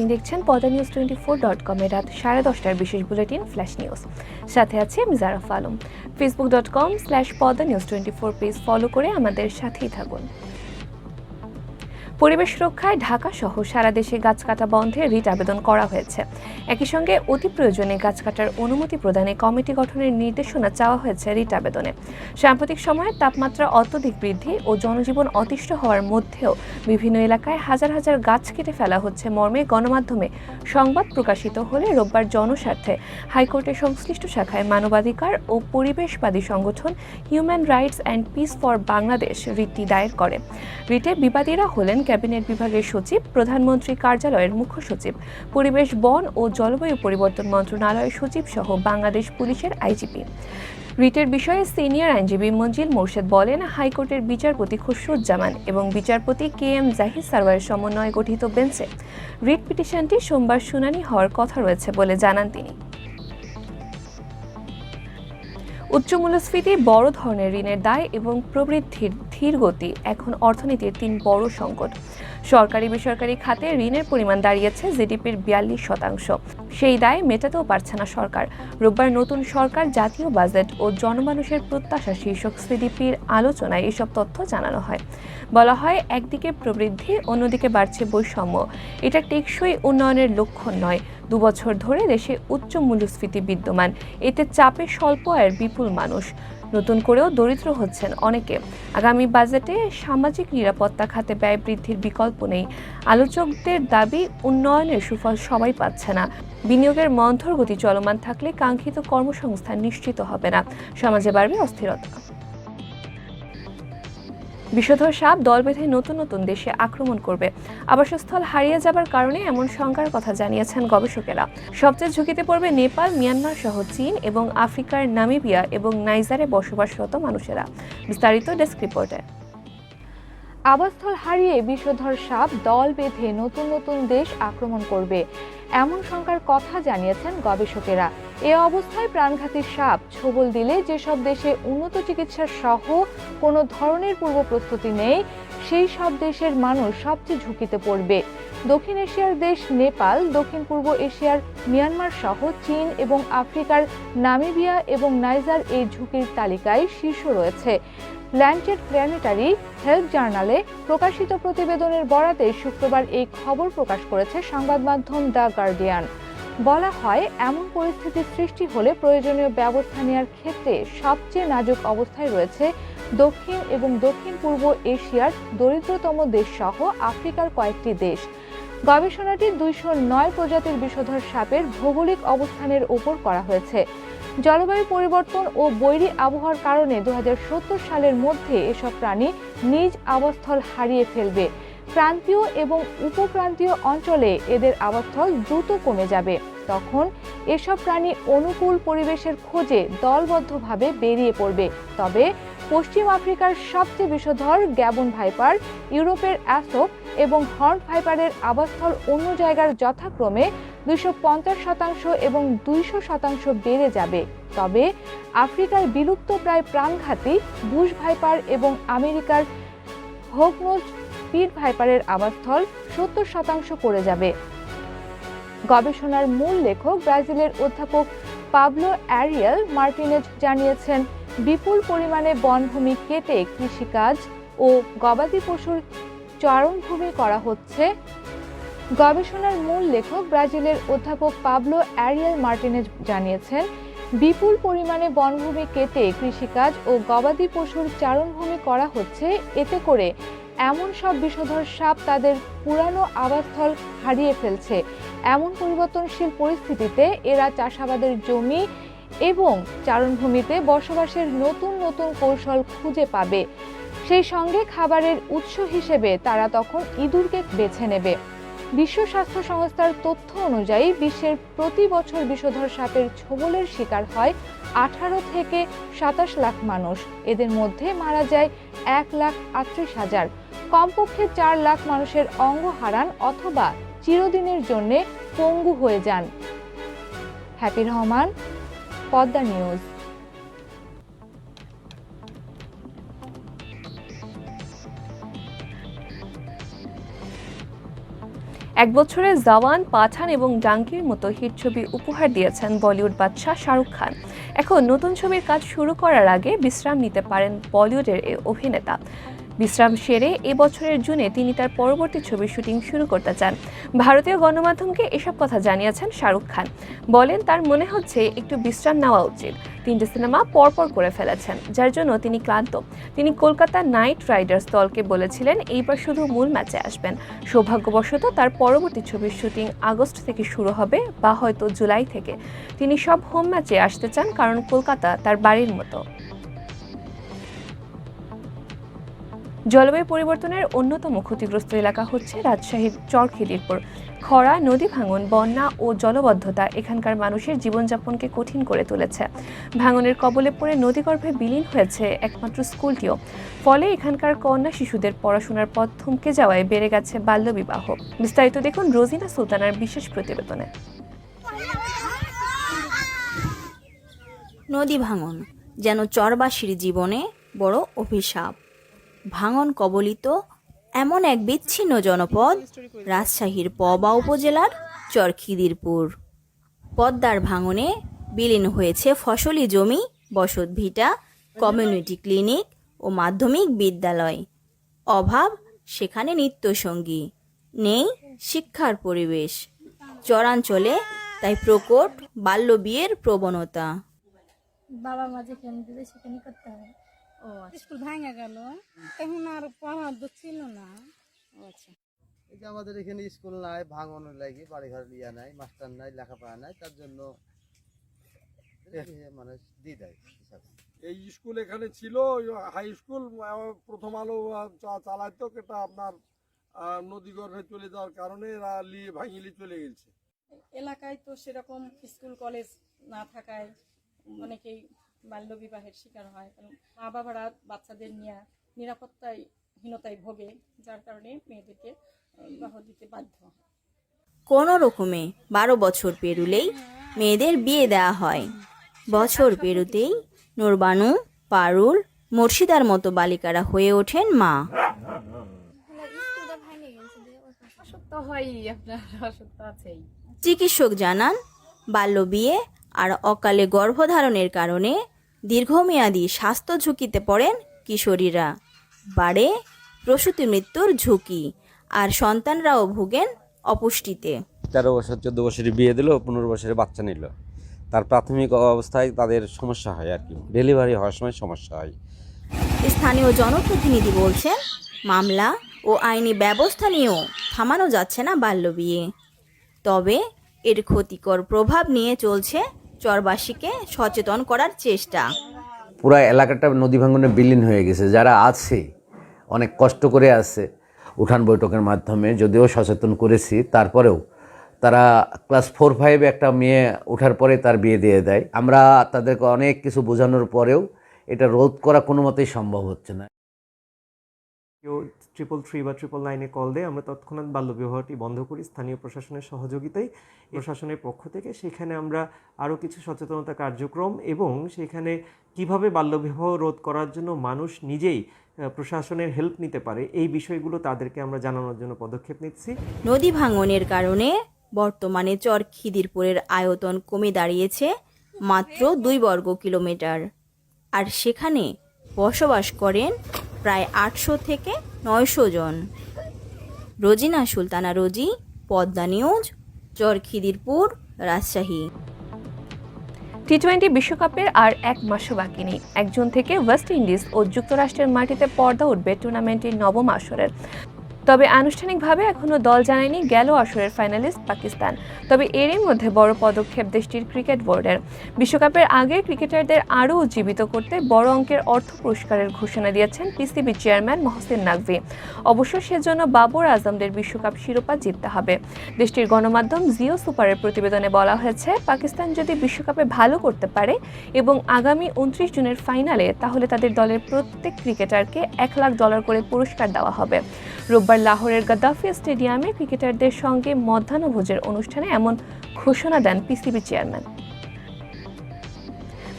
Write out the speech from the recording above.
আপনি দেখছেন পদা নিউজ টোয়েন্টি ফোর ডট কমের রাত সাড়ে দশটার বিশেষ বুলেটিন ফ্ল্যাশ নিউজ। সাথে আছে আমি Jaraf Alam. Facebook dot com slash Padma news twenty four page follow করে আমাদের সাথেই থাকুন। পরিবেশ রক্ষায় ঢাকা সহ সারা দেশে গাছ কাটা বন্ধে রিট আবেদন করা হয়েছে। একই সঙ্গে অতি প্রয়োজনে গাছ কাটার অনুমতি প্রদানে কমিটি গঠনের নির্দেশনা চাওয়া হয়েছে রিট আবেদনে। সাম্প্রতিক সময়ে তাপমাত্রা অত্যধিক বৃদ্ধি ও জনজীবন অতিষ্ঠ হওয়ার মধ্যেও বিভিন্ন এলাকায় হাজার হাজার গাছ কেটে ফেলা হচ্ছে মর্মে গণমাধ্যমে। সংবাদ প্রকাশিত হলে রোববার জনস্বার্থে হাইকোর্টের সংশ্লিষ্ট শাখায় মানবাধিকার ও পরিবেশবাদী সংগঠন human rights and peace for Bangladesh রিটটি দায়ের করে। রিটে বিবাদীরা হলেন ক্যাবিনেট বিভাগের সচিব, প্রধানমন্ত্রী কার্যালয়ের মুখ্য সচিব, পরিবেশ, বন ও জলবায়ু পরিবর্তন মন্ত্রণালয়ের সচিব সহ বাংলাদেশ পুলিশের আইজিপি। রিটের বিষয়ে সিনিয়র আইনজীবী মঞ্জিল মোর্শেদ বলেন, হাইকোর্টের বিচারপতি খুসরুজ্জামান এবং বিচারপতি কে এম জাহির সারওয়ারের সমন্বয়ে গঠিত বেঞ্চে রিট পিটিশনটি সোমবার শুনানি হওয়ার কথা রয়েছে বলে জানান তিনি। উচ্চ মূল্যস্ফীতি বড় ধরনের ঋণের দায় এবং প্রবৃদ্ধির ধীর গতি। এখন অর্থনীতির তিন বড় সংকট। সরকারি বেসরকারি খাতে ঋণের পরিমাণ দাঁড়িয়েছে জিডিপির বিয়াল্লিশ শতাংশ। সেই দায় মেটাতেও পারছে না সরকার। রোববার নতুন সরকার, জাতীয় বাজেট ও জনমানুষের প্রত্যাশা শীর্ষক সিডিপির আলোচনায় এসব তথ্য জানানো হয়। বলা হয়, একদিকে প্রবৃদ্ধি, অন্যদিকে বাড়ছে বৈষম্য। এটা টেকসই উন্নয়নের লক্ষণ নয়। দুবছর ধরে দেশে উচ্চ মূল্যস্ফীতি বিদ্যমান। এতে চাপে স্বল্প আয়ের বিপুল মানুষ। নতুন করেও দরিদ্র হচ্ছেন অনেকে। আগামী বাজেটে সামাজিক নিরাপত্তা খাতে ব্যয় বৃদ্ধির বিকল্প নেই। আলোচকদের দাবি, উন্নয়নের সুফল সবাই পাচ্ছে না। বিনিয়োগের মন্থর গতি চলমান থাকলে কাঙ্ক্ষিত কর্মসংস্থান নিশ্চিত হবে না। সমাজে বাড়বে অস্থিরতা। বিষধর সাপ দল বেঁধে নতুন নতুন দেশে আক্রমণ করবে। আবাসস্থল হারিয়ে যাবার কারণে এমন শঙ্কার কথা জানিয়েছেন গবেষকেরা। সবচেয়ে ঝুঁকিতে পড়বে নেপাল, মিয়ানমার সহ চীন এবং আফ্রিকার নামিবিয়া এবং নাইজারে বসবাসরত মানুষেরা। বিস্তারিত ডেস্ক রিপোর্টে। আবাসস্থল হারিয়ে বিষধর সাপ দল বেঁধে নতুন নতুন দেশ আক্রমণ করবে, এমন শঙ্কার কথা জানিয়েছেন গবেষকেরা। এ অবস্থায় প্রাণঘাতী সাপ ছবল দিলে যেসব দেশে উন্নত চিকিৎসা সহ কোনো ধরনের পূর্ব প্রস্তুতি নেই, সেই সব দেশের মানুষ সবচেয়ে ঝুঁকিতে পড়বে। দক্ষিণ এশিয়ার দেশ নেপাল, দক্ষিণ পূর্ব এশিয়ার মিয়ানমার সহ চীন এবং আফ্রিকার নামিবিয়া এবং নাইজার এই ঝুঁকির তালিকায় শীর্ষ রয়েছে। ল্যান্ডচেট প্ল্যানেটারি হেলথ জার্নালে প্রকাশিত প্রতিবেদনের বরাতে শুক্রবার এই খবর প্রকাশ করেছে সংবাদ মাধ্যম দ্য গার্ডিয়ান। বলা হয়, এমন পরিস্থিতি সৃষ্টি হলে প্রয়োজনীয় ব্যবস্থা নেওয়ার ক্ষেত্রে সবচেয়ে নাজুক অবস্থায় রয়েছে দক্ষিণ এবং দক্ষিণ পূর্ব এশিয়ার দরিদ্রতম দেশ সহ আফ্রিকার কয়েকটি দেশ। গবেষণাটি দুইশো নয় প্রজাতির বিষধর সাপের ভৌগোলিক অবস্থানের উপর করা হয়েছে। জলবায়ু পরিবর্তন ও বৈরী আবহাওয়ার কারণে দু হাজার সত্তর সালের মধ্যে এসব প্রাণী নিজ আবাসস্থল হারিয়ে ফেলবে। প্রান্তীয় এবং উপক্রান্তীয় অঞ্চলে এদের আবাসস্থল দ্রুত কমে যাবে। তখন এসব প্রাণী অনুকূল পরিবেশের খোঁজে দলবদ্ধভাবে বেরিয়ে পড়বে। তবে পশ্চিম আফ্রিকার সবচেয়ে বিষধর গ্যাবন ভাইপার, ইউরোপের অ্যাসোপ এবং হর্ন ভাইপারের আবাসস্থল অন্য জায়গার যথাক্রমে দুইশো শতাংশ এবং দুইশো শতাংশ বেড়ে যাবে। তবে আফ্রিকার বিলুপ্ত প্রায় প্রাণঘাতী বুশ ভাইপার এবং আমেরিকার হোকনোজ স্পিড ভাইপারের আবাসস্থল সত্তর শতাংশ পড়ে যাবে। গবেষণার মূল লেখক ব্রাজিলের অধ্যাপক পাবলো অ্যারিয়েল মার্টিনেজ জানিয়েছেন, বিপুল পরিমাণে বনভূমি কেটে কৃষিকাজ ও গবাদি পশুর চারণভূমি করা হচ্ছে। গবেষণার মূল লেখক ব্রাজিলের অধ্যাপক পাবলো অ্যারিয়াল মার্টিনেজ জানিয়েছেন, বিপুল পরিমাণে বনভূমি কেটে কৃষিকাজ ও গবাদি পশুর চারণভূমি করা হচ্ছে। এতে করে এমন সব বিষধর সাপ তাদের পুরানো আবাসস্থল হারিয়ে ফেলছে। এমন পরিবর্তনশীল পরিস্থিতিতে এরা চাষাবাদের জমি এবং চারণভূমিতে বসবাসের নতুন নতুন কৌশল খুঁজে পাবে। সেই সঙ্গে খাবারের উৎস হিসেবে তারা তখন ইঁদুরকে বেছে নেবে। বিশ্ব স্বাস্থ্য সংস্থার তথ্য অনুযায়ী বিশ্বের প্রতি বছর বিষধর সাপের ছোবলের শিকার হয় আঠারো থেকে সাতাশ লাখ মানুষ। এদের মধ্যে মারা যায় এক লাখ আটত্রিশ হাজার। কমপক্ষে চার লাখ মানুষের অঙ্গ হারান অথবা চিরদিনের জন্য পঙ্গু হয়ে যান। Happy Rahman, Padma news. এক বছরে জওয়ান, পাঠান এবং ডাঙ্কির মতো হিট ছবি উপহার দিয়েছেন বলিউড বাদশাহ শাহরুখ খান। এখন নতুন ছবির কাজ শুরু করার আগে বিশ্রাম নিতে পারেন বলিউডের এই অভিনেতা। বিশ্রাম সেরে এবছরের জুনে তিনি তার পরবর্তী ছবির শুটিং শুরু করতে চান। ভারতীয় গণমাধ্যমকে এসব কথা জানিয়েছেন শাহরুখ খান। বলেন, তার মনে হচ্ছে একটু বিশ্রাম নেওয়া উচিত। তিনটে সিনেমা পরপর করে ফেলেছেন, যার জন্য তিনি ক্লান্ত। তিনি কলকাতা নাইট রাইডার্স দলকে বলেছিলেন, এইবার শুধু মূল ম্যাচে আসবেন। সৌভাগ্যবশত তার পরবর্তী ছবির শুটিং আগস্ট থেকে শুরু হবে বা হয়তো জুলাই থেকে। তিনি সব হোম ম্যাচে আসতে চান কারণ কলকাতা তার বাড়ির মতো। জলবায়ু পরিবর্তনের অন্যতম ক্ষতিগ্রস্ত এলাকা হচ্ছে রাজশাহীর চরখিদিরপুর খরা, নদী ভাঙন, বন্যা ও জলবদ্ধতা এখানকার মানুষের জীবনযাপনকে কঠিন করে তুলেছে। ভাঙনের কবলে পড়ে নদীগর্ভে বিলীন হয়েছে একমাত্র স্কুলটিও। ফলে এখানকার কন্যা শিশুদের পড়াশোনার পথ থমকে যাওয়ায় বেড়ে গেছে বাল্যবিবাহ। বিস্তারিত দেখুন রোজিনা সুলতানার বিশেষ প্রতিবেদনে। নদী ভাঙন যেন চরবাসীর জীবনে বড় অভিশাপ। ভাঙন কবলিত এমন এক বিচ্ছিন্ন জনপদ, রাজশাহীর পবা উপজেলার চরখিদিরপুর। পদ্মার ভাঙনে বিলীন হয়েছে ফসলি জমি, বসত ভিটা, কমিউনিটি ক্লিনিক ও মাধ্যমিক বিদ্যালয়। অভাব, সেখানে নিত্যসঙ্গী। নেই শিক্ষার পরিবেশ। চরাঞ্চলে তাই প্রকট বাল্যবিয়ের প্রবণতা। বাবা মা যেখানে দিবে সেখানে করতে হবে। ও আচ্ছা। স্কুল ভাঙা গেল এখন আর পড়ার তো ছিল না আচ্ছা। এই যে আমাদের এখানে স্কুল নাই ভাঙনের লাগে বাড়ি ঘর ইয়া নাই মাস্টার নাই লেখাপড়া নাই তার জন্য এ মানুষ দিয়ে দেয় এই স্কুল এখানে ছিল ওই হাই স্কুল প্রথম আলো চালাইতো এটা আপনার নদী গর্ভে চলে যাওয়ার কারণে এরা লিয়ে ভাঙিলি চলে গেছে এলাকায় তো সেরকম স্কুল কলেজ না থাকায় অনেকেই বাল্য বিবাহের শিকার হয় কারণ মা বাবারা বাচ্চাদের নিয়ে নিরাপত্তায় হীনতায় ভোগে যার কারণে মেয়েদেরকে বিবাহ দিতে বাধ্য হয়। কোনো রকমে বারো বছর পেরুলেই মেয়েদের বিয়ে দেওয়া হয়। বছর পেরুতেই নোরবানু পারুল মুর্শিদার মতো বালিকারা হয়ে ওঠেন মা। চিকিৎসক জানান বাল্য বিয়ে আর অকালে গর্ভধারণের কারণে দীর্ঘমেয়াদী স্বাস্থ্য ঝুঁকিতে পড়েন কিশোরীরা। বাড়ে প্রসূতি মৃত্যুর ঝুঁকি আর সন্তানরাও ভোগেন অপুষ্টিতে। তেরো বছর চোদ্দ বছরে বিয়ে দিল পনেরো বছরে বাচ্চা নিল। তার প্রাথমিক অবস্থায় তাদের সমস্যা হয় আর কি। ডেলিভারি হওয়ার সময় সমস্যা হয়। স্থানীয় জনপ্রতিনিধি বলছেন মামলা ও আইনি ব্যবস্থা নিয়েও থামানো যাচ্ছে না বাল্যবিয়ে। তবে এর ক্ষতিকর প্রভাব নিয়ে চলছে চরবাসীকে সচেতন করার চেষ্টা। পুরো এলাকাটা নদী ভাঙনে বিলীন হয়ে গেছে। যারা আছে, অনেক কষ্ট করে আছে উঠান বৈঠকের মাধ্যমে, যদিও সচেতন করেছি, তারপরেও তারা ক্লাস ফোর ফাইভে একটা মেয়ে ওঠার পরে তার বিয়ে দিয়ে দেয়। আমরা তাদেরকে অনেক কিছু বোঝানোর পরেও এটা রোধ করা কোনো মতেই সম্ভব হচ্ছে না। কেউ ট্রিপল থ্রি বা ট্রিপল নাইনে কল দেয়, আমরা তৎক্ষণাৎ বাল্যবিবাহটি বন্ধ করি স্থানীয় প্রশাসনের সহযোগিতায়। প্রশাসনের পক্ষ থেকে সেখানে আমরা আরও কিছু সচেতনতা কার্যক্রম এবং সেখানে কীভাবে বাল্যবিবাহ রোধ করার জন্য মানুষ নিজেই প্রশাসনের হেল্প নিতে পারে, এই বিষয়গুলো তাদেরকে আমরা জানানোর জন্য পদক্ষেপ নিচ্ছি। নদী ভাঙনের কারণে বর্তমানে চর খিদিরপুরের আয়তন কমে দাঁড়িয়েছে মাত্র দুই বর্গ কিলোমিটার। আর সেখানে বসবাস করেন প্রায় আটশো থেকে নয়শো জন। Rozina Sultana Rozi, Padma news Char Khidirpur Rajshahi. T twenty বিশ্বকাপের আর এক মাসও বাকি নেই। একজন থেকে ওয়েস্ট ইন্ডিজ ও যুক্তরাষ্ট্রের মাটিতে পর্দা উঠবে টুর্নামেন্টের নবম আসরের। তবে আনুষ্ঠানিকভাবে এখনও দল জানায়নি গেল আসরের ফাইনালিস্ট পাকিস্তান। তবে এরই মধ্যে বড় পদক্ষেপ দেশটির ক্রিকেট বোর্ডের। বিশ্বকাপের আগে ক্রিকেটারদের আরও উজ্জীবিত করতে বড় অঙ্কের অর্থ পুরস্কারের ঘোষণা দিয়েছেন পিসিবি চেয়ারম্যান মহসিন নাকভি। অবশ্য সেজন্য বাবর আজমদের বিশ্বকাপ শিরোপা জিততে হবে। দেশটির গণমাধ্যম জিও সুপারের প্রতিবেদনে বলা হয়েছে, পাকিস্তান যদি বিশ্বকাপে ভালো করতে পারে এবং আগামী উনত্রিশ জুনের ফাইনালে, তাহলে তাদের দলের প্রত্যেক ক্রিকেটারকে এক লাখ ডলার করে পুরস্কার দেওয়া হবে। রোববার লাহোরের গাদ্দাফি স্টেডিয়ামে ক্রিকেটারদের সঙ্গে মধ্যাহ্নভোজের অনুষ্ঠানে এমন ঘোষণা দেন পিসিবি চেয়ারম্যান।